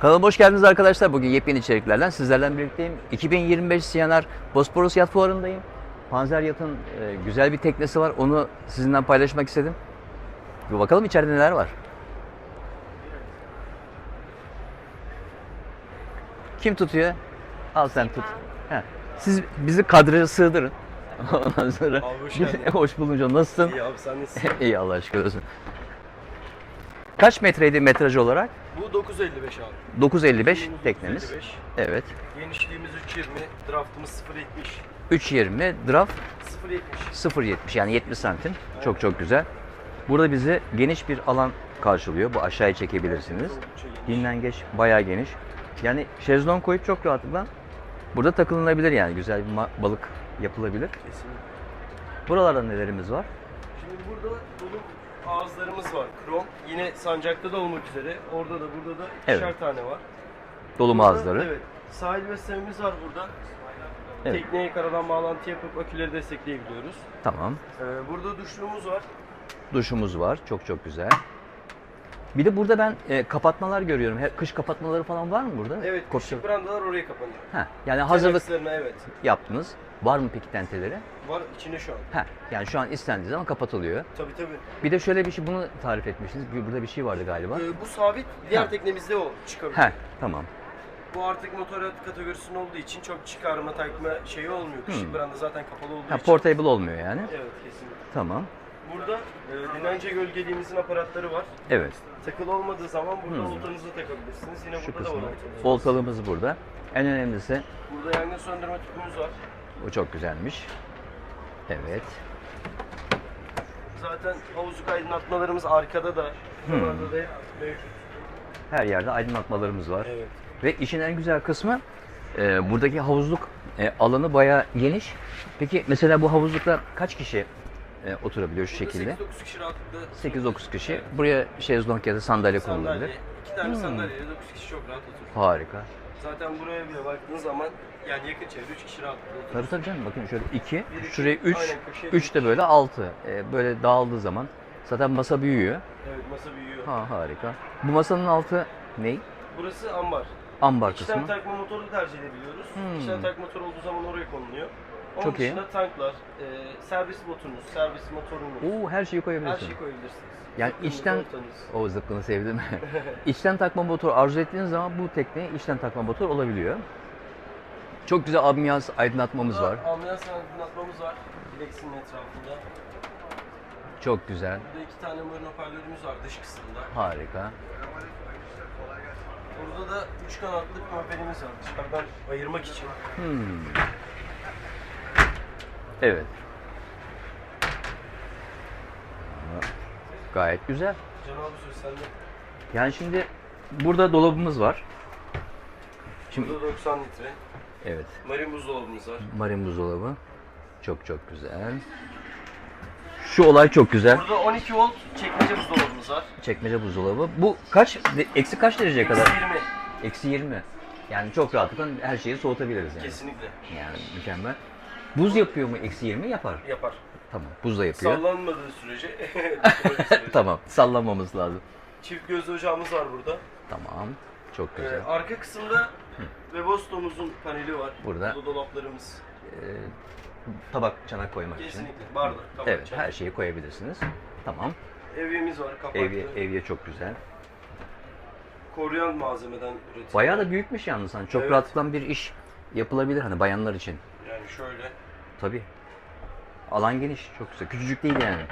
Kanalıma hoş geldiniz arkadaşlar. Bugün yepyeni içeriklerden sizlerle birlikteyim. 2025 Siyanar Bosporus Yat Fuarı'ndayım. Panzer Yat'ın e, güzel bir teknesi var. Onu sizinle paylaşmak istedim. Bir bakalım içeride neler var. Kim tutuyor? Al sen tut. Heh. Siz bizi kadraja sığdırın. Ondan sonra Abi hoş hoş bulunca nasılsın? İyi abi sen nesin? İyi Allah aşkına olsun. Kaç metreydi metraj olarak? Bu 955 abi. 955 Uzunluğumuz teknemiz. 955. Evet. Genişliğimiz 320, draftımız 070. 3.20 draft 070. 0.70 yani 70 santim. Çok çok güzel. Burada bizi geniş bir alan karşılıyor. Bu aşağıya çekebilirsiniz. Geniş. Dinlengeç bayağı geniş. Yani şezlong koyup çok rahatlıkla burada takılınabilir yani. Güzel bir balık yapılabilir. Kesinlikle. Buralarda nelerimiz var? Şimdi burada dolu ağızlarımız var. Krom. Yine sancakta da olmak üzere. Orada da burada da ikişer Evet. tane var. Dolu Burada, mağazaları. Evet. Sahil beslememiz var burada. Evet. Tekneye karadan bağlantı yapıp aküleri destekleyebiliyoruz. Tamam. Ee, burada duşluğumuz var. Duşumuz var. Çok çok güzel. Bir de burada ben e, kapatmalar görüyorum. He- Kış kapatmaları falan var mı burada? Evet, Kopya- küçük brandalar oraya kapanıyor. Heh, yani hazırlık evet. yaptınız. Var mı peki tenteleri? Var içinde şu an. Heh, yani şu an istendiği zaman kapatılıyor. Tabii tabii. Bir de şöyle bir şey bunu tarif etmiştiniz. Bir- Burada bir şey vardı galiba. Ee, bu sabit, diğer Ha. teknemizde o çıkabilir. Heh, tamam. Bu artık motorat kategorisinde olduğu için çok çıkarma takma şeyi olmuyor. Hmm. branda zaten kapalı olduğu Ha, için. portable olmuyor yani. Evet kesinlikle. Tamam. Burada e, dinlence gölgeliğimizin aparatları var. Evet. Takılı olmadığı zaman burada Hmm. oltanızı takabilirsiniz. Yine Şu burada da var kısmı. oltanız. Oltalığımız burada. En önemlisi Burada yangın söndürme tüpümüz var. bu çok güzelmiş. Evet. Zaten havuzluk aydınlatmalarımız arkada da. Hmm. Da hep mevcut. Her yerde aydınlatmalarımız var. Evet. Ve işin en güzel kısmı e, buradaki havuzluk e, alanı bayağı geniş. Peki mesela bu havuzlukta kaç kişi e, oturabiliyor şu Burada şekilde? 8-9 kişi rahatlıkla 8-9 kişi. Evet. Buraya şezlong ya da sandalye Sandalye, konulabilir. iki tane Hmm. sandalyeyle 9 kişi çok rahat oturur. Harika. Zaten buraya bile baktığın zaman yani yakın çevre 3 kişi rahatlıkla oturur. Tabii tabii canım bakın şöyle 2, Bir, iki, şuraya 3, aynen, köşeye 3 de böyle 6. böyle dağıldığı zaman zaten masa büyüyor. Evet masa büyüyor. Ha harika. Bu masanın altı ne? Burası ambar. Ambar kısmı. takma motoru tercih edebiliyoruz. Hmm. İçten takma motor olduğu zaman oraya konuluyor. Onun Çok iyi. dışında tanklar, e, servis botunuz, servis motorunuz, Oo her şeyi her koyabilirsin. şeyi koyabilirsiniz. Yani Zıpkınınız, içten- oltanız. O zıpkını sevdim. içten takma motor arzu ettiğiniz zaman bu tekne içten takma motor olabiliyor. Çok güzel ambiyans aydınlatmamız Burada var. Ambiyans aydınlatmamız var. Direksinin etrafında. Çok güzel. Burada iki tane marine hoparlörümüz var dış kısımda. Harika. Burada da üç kanatlı bir moperimiz var dışarıdan ayırmak için. Hmm. Evet. Gayet güzel. Can abi söz sende. Yani şimdi burada dolabımız var. Şimdi Burada 90 litre. evet. Marin buzdolabımız var. Marin buzdolabı. Çok çok güzel. Şu olay çok güzel. Burada 12 volt çekmece buzdolabımız var. Çekmece buzdolabı. Bu kaç? de- Eksi kaç dereceye kadar? 20. Eksi 20. Yani çok rahatlıkla her şeyi soğutabiliriz yani. Kesinlikle Yani mükemmel. Buz yapıyor mu eksi 20? Yapar. yapar. Tamam. Buz da yapıyor. Sallanmadığı sürece. tamam. Sallamamız lazım. Çift gözlü ocağımız var burada. Tamam. Çok Ee, güzel. arka kısımda Webostom'uzun paneli var. Burada. Burada dolaplarımız. Ee, tabak, çanak koymak için. Kesinlikle. Bardak, tabak, Evet, çay. her şeyi koyabilirsiniz. Tamam. Evyemiz var kapaklı. Evye, evye çok güzel. Koruyan malzemeden üretilmiş. Bayağı da büyükmüş yalnız. Hani çok Evet. rahatlıkla bir iş yapılabilir hani bayanlar için. Yani şöyle. Tabii. Alan geniş, çok güzel. Küçücük değil yani.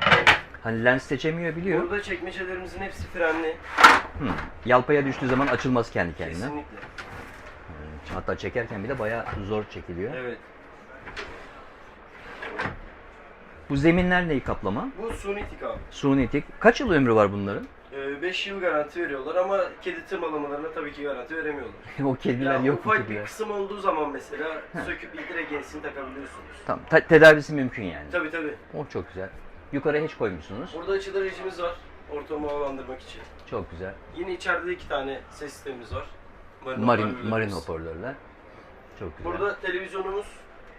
Hani lens seçemiyor biliyor. Burada çekmecelerimizin hepsi frenli. Hı. Yalpaya düştüğü zaman açılmaz kendi kendine. Kesinlikle. Hı. Hatta çekerken bile bayağı zor çekiliyor. Evet. Bu zeminler neyi kaplama? Bu sunitik abi. Suni tik. Kaç yıl ömrü var bunların? 5 yıl garanti veriyorlar ama kedi tırmalamalarına tabii ki garanti veremiyorlar. o kediler Ya yok ufak bir kısım olduğu zaman mesela söküp direkt yenisini takabiliyorsunuz. Tamam. te- tedavisi mümkün yani. Tabii tabii. O çok güzel. Yukarı hiç koymuşsunuz. Burada açılarıcımız var. Ortamı havalandırmak için. Çok güzel. Yine içeride de iki tane ses sistemimiz var. Marin, Marin, marin hoparlörler. Çok güzel. Burada televizyonumuz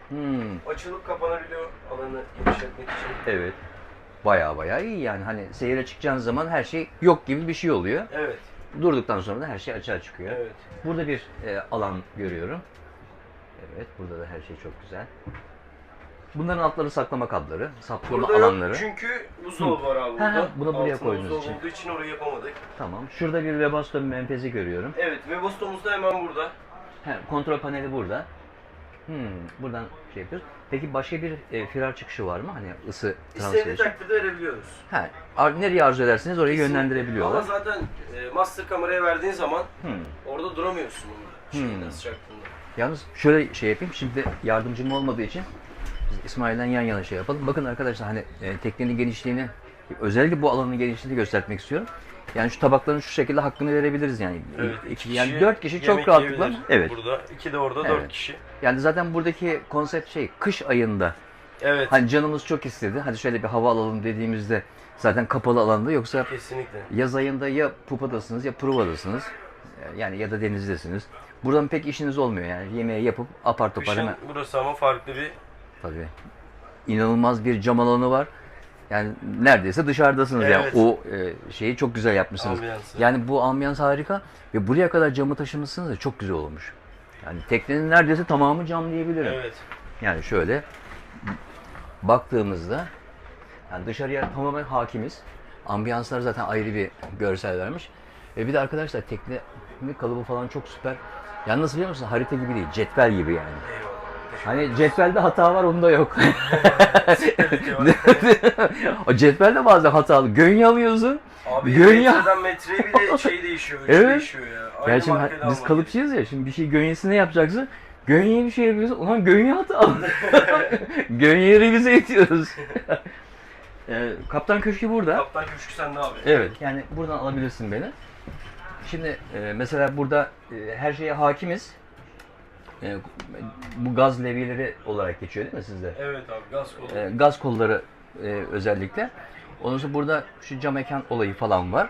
Hmm, açılıp kapanabiliyor alanı genişletmek için. evet. Baya baya iyi yani hani seyire çıkacağınız zaman her şey yok gibi bir şey oluyor. Evet. Durduktan sonra da her şey açığa çıkıyor. Evet. Burada bir e, alan görüyorum. Evet, burada da her şey çok güzel. Bunların altları saklama kabları, saklama Burada alanları. çünkü buzdolabı var abi Ha, ha, burada. bunu buraya Altında koyduğunuz buzdolabı için. olduğu için orayı yapamadık. Tamam. Şurada bir Webasto menfezi görüyorum. Evet ve da hemen burada. He, kontrol paneli burada. Hmm, buradan şey yapıyoruz. Peki başka bir e, firar çıkışı var mı? Hani ısı transferi İstediği için. takdirde verebiliyoruz. He, ar- nereye arzu ederseniz oraya Kesinlikle. yönlendirebiliyorlar. Ama zaten e, master kameraya verdiğin zaman Hmm. orada duramıyorsun şeyin Hmm. sıcaklığında. Yalnız şöyle şey yapayım. Şimdi yardımcım olmadığı için biz İsmail'den yan yana şey yapalım. Bakın arkadaşlar hani e, teknenin genişliğini özellikle bu alanın genişliğini göstermek istiyorum. Yani şu tabakların şu şekilde hakkını verebiliriz yani. İki, yani dört kişi çok rahatlıkla. yiyebilir Evet. Burada. iki de orada Evet. dört kişi. Yani zaten buradaki konsept şey kış ayında Evet. Hani canımız çok istedi. Hadi şöyle bir hava alalım dediğimizde zaten kapalı alanda yoksa Kesinlikle. yaz ayında ya Pupa'dasınız ya Pruva'dasınız. Yani ya da denizdesiniz. Buradan pek işiniz olmuyor yani. Yemeği yapıp apar topar Kışın hemen. burası ama farklı bir Tabii. İnanılmaz bir cam alanı var. Yani neredeyse dışarıdasınız yani. Evet. O e, şeyi çok güzel yapmışsınız. ambiyansı. Yani bu ambiyans harika ve buraya kadar camı taşımışsınız da çok güzel olmuş. Yani teknenin neredeyse tamamı cam diyebilirim. Evet. Yani şöyle baktığımızda yani dışarıya tamamen hakimiz. Ambiyanslar zaten ayrı bir görsel vermiş. Ve bir de arkadaşlar teknenin kalıbı falan çok süper. Yani nasıl biliyor musun? Harita gibi değil, cetvel gibi yani. Hani cetvelde hata var, onda yok. O cetvelde bazen hatalı. Gönye alıyorsun. Abi Gönye- metreden metreye bile şey değişiyor, Evet. değişiyor ya. Aynı şimdi biz kalıpçıyız ya, şimdi bir şey gönyesine yapacaksın. Gönyeye bir şey yapıyorsun, ulan gönye hatalı. Gönyeyi revize ediyoruz. Ee, Kaptan Köşkü burada. Kaptan Köşkü sende abi. Evet. Yani buradan alabilirsin beni. Şimdi e, mesela burada e, her şeye hakimiz. E, bu gaz levyeleri olarak geçiyor değil mi sizde? Evet abi gaz kolu. E, gaz kolları e, özellikle. Ondan sonra burada şu cam mekan olayı falan var.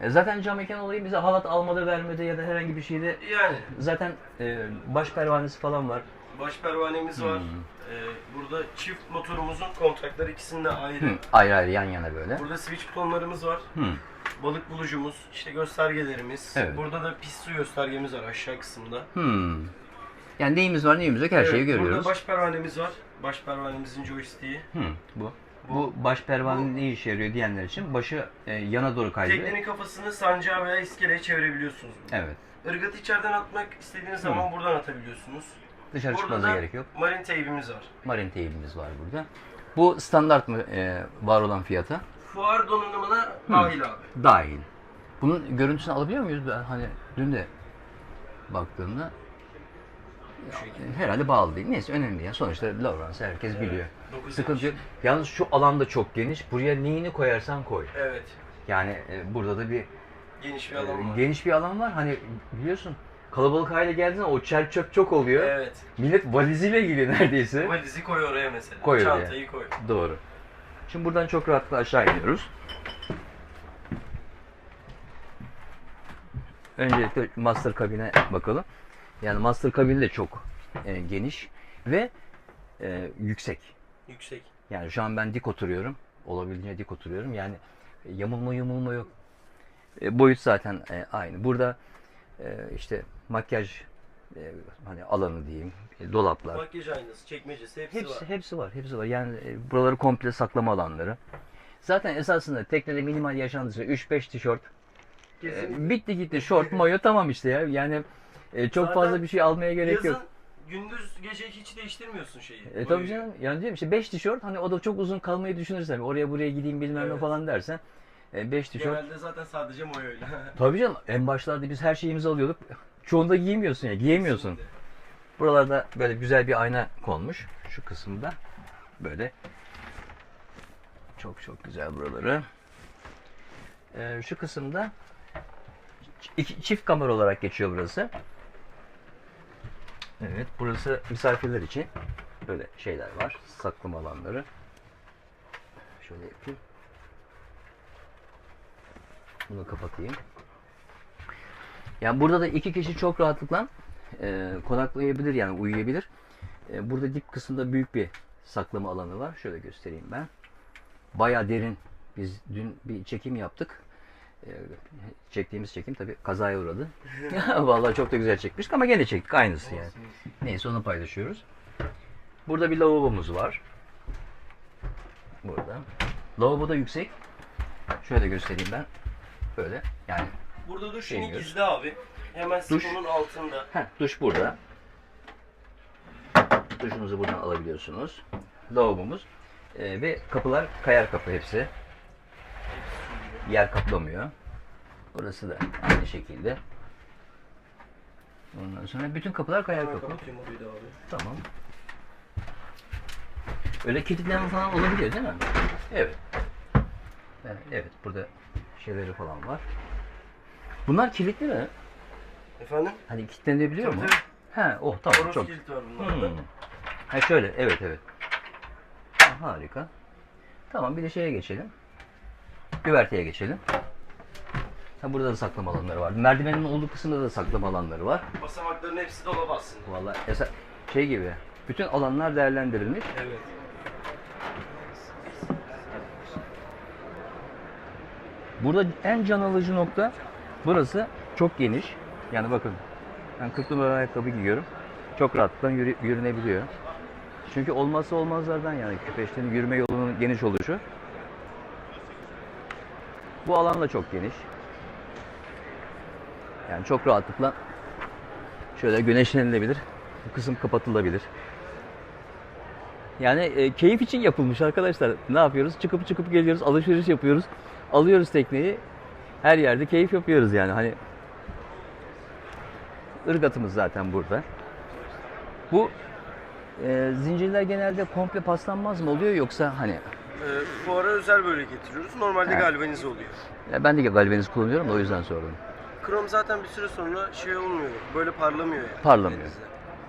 E, zaten cam mekan olayı bize halat almada vermede ya da herhangi bir şeyde Yani zaten e, baş pervanesi falan var. Baş pervanemiz var. Ee, burada çift motorumuzun kontrakları ikisinde ayrı. Hı, ayrı ayrı yan yana böyle. Burada switch butonlarımız var. Hı. Balık bulucumuz, işte göstergelerimiz. Evet. Burada da pis su göstergemiz var aşağı kısımda. Hmm. Yani neyimiz var neyimiz yok her şeyi Evet, görüyoruz. Burada baş pervanemiz var. Baş pervanemizin joystick'i. Hı, bu. Bu- Bu baş pervane ne işe yarıyor diyenler için başı e, yana doğru kaydırıyor. Teknenin kafasını sancağa veya iskeleye çevirebiliyorsunuz. Evet. Irgatı içeriden atmak istediğiniz zaman buradan atabiliyorsunuz. Dışarı Burada çıkmanıza da gerek yok. Marine teybimiz var. Marin teybimiz var burada. Bu standart mı e, var olan fiyata? Fuar donanımına dahil abi. Dahil. Bunun görüntüsünü alabiliyor muyuz? Ben hani dün de baktığımda Bu şekilde. herhalde bağlı değil. Neyse önemli değil. Sonuçta Lawrence herkes biliyor. Dokuz Sıkıntı yok. Yalnız şu alan da çok geniş. Buraya neyini koyarsan koy. Evet. Yani e, burada da bir Geniş bir e, alan var. geniş bir alan var. Hani biliyorsun kalabalık hale geldiğinde o çer çöp çok oluyor. Evet. Millet valiziyle geliyor neredeyse. Valizi koy oraya mesela. Koy oraya. Çantayı koy. Doğru. Şimdi buradan çok rahatlıkla aşağı iniyoruz. Öncelikle master kabine bakalım. Yani master kabini de çok e, geniş ve e, yüksek. Yüksek. Yani şu an ben dik oturuyorum. Olabildiğince dik oturuyorum. Yani yamulma yumulma yok. E, boyut zaten e, aynı. Burada e, işte makyaj e, hani alanı diyeyim, e, dolaplar. Makyaj aynası, çekmecesi hepsi, Hepsi, var. hepsi var, hepsi var. Yani e, buraları komple saklama alanları. Zaten esasında teknede minimal yaşantısı 3-5 tişört. e, bitti gitti şort, mayo tamam işte ya. Yani e, çok Zaten fazla bir şey almaya gerek Yazın yok. gündüz gece hiç değiştirmiyorsun şeyi. E tabii canım. Yani diyorum işte 5 tişört hani o da çok uzun kalmayı düşünürsen oraya buraya gideyim bilmem ne Evet. falan dersen 5 tişört. Genelde zaten sadece mayoyla. Tabii canım en başlarda biz her şeyimizi alıyorduk. Çoğunda giymiyorsun ya, giyemiyorsun. Buralarda böyle güzel bir ayna konmuş. Şu kısımda. Böyle. Çok çok güzel buraları. Ee, şu kısımda iki, çift kamera olarak geçiyor burası. Evet, burası misafirler için böyle şeyler var. Saklama alanları. Şöyle yapayım. Bunu kapatayım. Yani burada da iki kişi çok rahatlıkla e, konaklayabilir yani uyuyabilir. E, burada dip kısımda büyük bir saklama alanı var. Şöyle göstereyim ben. Baya derin. Biz dün bir çekim yaptık. Ee, çektiğimiz çekim tabii kazaya uğradı. Vallahi çok da güzel çekmiştik ama gene çektik aynısı yani. Neyse onu paylaşıyoruz. Burada bir lavabomuz var. Burada. Lavabo da yüksek. Şöyle göstereyim ben. Böyle yani. Burada duş yine gizli abi. Hemen Duş. sifonun altında. Heh, duş burada. Duşunuzu buradan alabiliyorsunuz. Lavabomuz. Ee, ve kapılar kayar kapı hepsi. Yer kaplamıyor. Burası da aynı şekilde. Ondan sonra bütün kapılar kayar kapı. abi. Tamam. Öyle kilitleme falan olabiliyor değil mi? Evet. Yani evet burada şeyleri falan var. Bunlar kilitli mi? Efendim? Hani kilitlenebiliyor Tabii, mu? He, oh tamam Toros çok. kilit var bunlarda. Hmm. Ha şöyle, evet evet. Ha, harika. Tamam bir de şeye geçelim. Güverteye geçelim. Ha, burada da saklama alanları var. Merdivenin olduğu kısımda da saklama alanları var. Basamakların hepsi dolap aslında. Vallahi esa- şey gibi. Bütün alanlar değerlendirilmiş. Evet. Burada en can alıcı nokta burası çok geniş. Yani bakın ben 40 numara ayakkabı giyiyorum. Çok rahatlıkla yürü- yürünebiliyor. Çünkü olmazsa olmazlardan yani küpeşlerin yürüme yolunun geniş oluşu. Bu alan da çok geniş. Yani çok rahatlıkla şöyle güneşlenilebilir. Bu kısım kapatılabilir. Yani e, keyif için yapılmış arkadaşlar. Ne yapıyoruz? Çıkıp çıkıp geliyoruz, alışveriş yapıyoruz. Alıyoruz tekneyi. Her yerde keyif yapıyoruz yani. Hani ırgatımız zaten burada. Bu e, zincirler genelde komple paslanmaz mı oluyor yoksa hani Ee, fuara özel böyle getiriyoruz. Normalde He. galvanize oluyor. ya ben de galvaniz kullanıyorum da o yüzden sordum. Krom zaten bir süre sonra şey olmuyor. Böyle parlamıyor yani. Parlamıyor. denizde.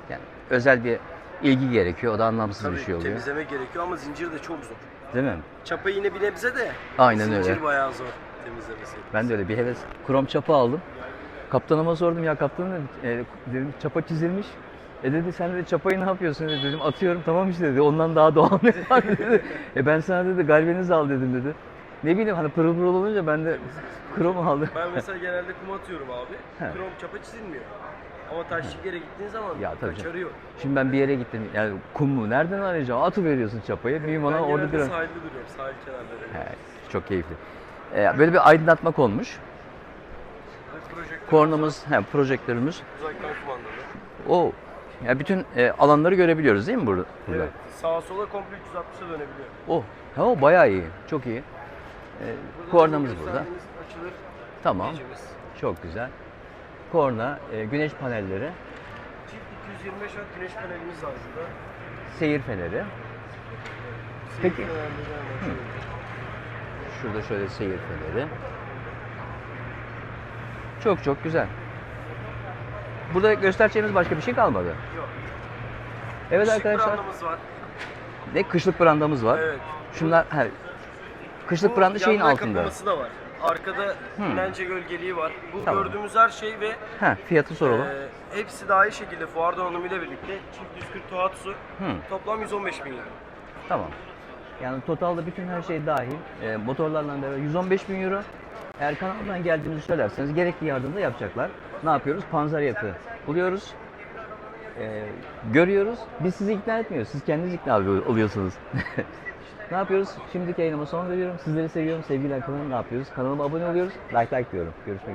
Yani özel bir ilgi gerekiyor. O da anlamsız Tabii bir şey oluyor. temizlemek gerekiyor ama zincir de çok zor. Değil mi? Çapa yine bir nebze de Aynen zincir öyle. bayağı zor temizlemesi. Ben de öyle bir heves krom çapa aldım. Kaptanıma sordum ya kaptanım dedim, e, dedim çapa çizilmiş. E dedi sen de çapayı ne yapıyorsun dedi. Dedim atıyorum tamam işte dedi. Ondan daha doğal ne var dedi. E ben sana dedi galvaniz al dedim dedi. Ne bileyim hani pırıl pırıl olunca ben de krom aldım. Ben mesela genelde kum atıyorum abi. He. Krom çapa çizilmiyor. Ama taşlık yere gittiğin zaman Ya tabii kaçarı yok. Şimdi ben bir yere gittim. Yani kum mu? Nereden arayacağım? Atı veriyorsun çapayı. Ben olan orada genelde bir... sahilde duruyorum. Sahil kenarları. He, çok keyifli. E, böyle bir aydınlatma konmuş. Kornamız, he, projektörümüz. uzaktan kumandalı. O ya bütün e, alanları görebiliyoruz değil mi burada? burada? Evet. Sağa sola komple 360'a dönebiliyor. O, ha, o bayağı iyi. Çok iyi. E, Burada kornamız burada. Açılır. Tamam. Gecemiz. Çok güzel. Korna, e, güneş panelleri, Çift 225 watt güneş panelimiz var burada. seyir feneri. Peki. Seyir fenerleri hemen şöyle. Şurada şöyle seyir feneri. Çok çok güzel. Burada göstereceğimiz başka bir şey kalmadı. Yok. Evet Işık arkadaşlar. brandamız var. Ne kışlık brandamız var. Evet. Şunlar he, kışlık Bu branda şeyin yandan altında. kapaması da var. Arkada Hmm. lence gölgeliği var. Bu Tamam. gördüğümüz her şey ve Ha, fiyatı soralım. e, hepsi daha iyi şekilde fuar donanımıyla birlikte çift 140 Tohatsu Hı. toplam 115 bin lira. Tamam. Yani totalde bütün her şey dahil. E, motorlarla beraber 115 bin euro. Eğer kanaldan geldiğinizi söylerseniz gerekli yardımda yapacaklar. Ne yapıyoruz? Panzer yatı buluyoruz. E, görüyoruz. Biz sizi ikna etmiyoruz. Siz kendiniz ikna oluyor- oluyorsunuz. ne yapıyoruz? Şimdiki yayınıma son veriyorum. Sizleri seviyorum. Sevgiler kanalım ne yapıyoruz? Kanalıma abone oluyoruz. Like like diyorum. Görüşmek üzere.